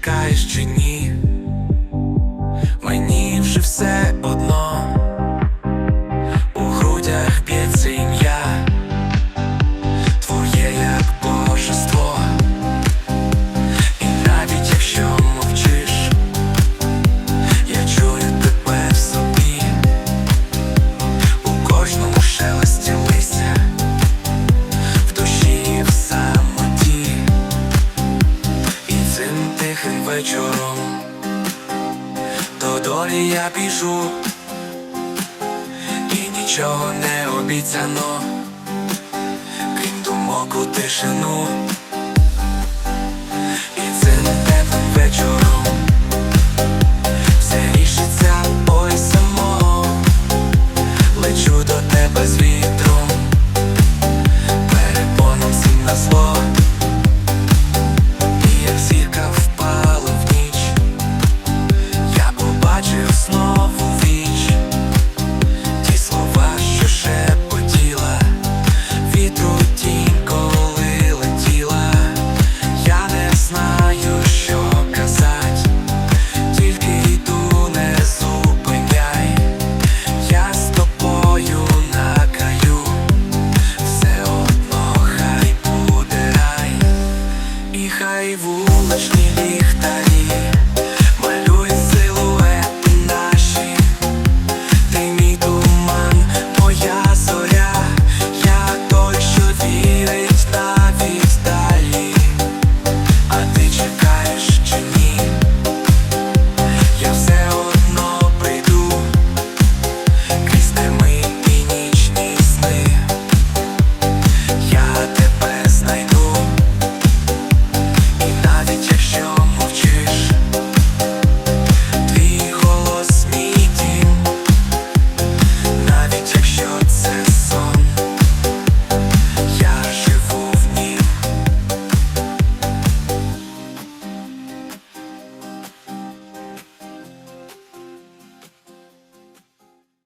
чекаєш чи ні? долі я біжу, і нічого не обіцяно, крім думок у тишину, і це не тебе вечора.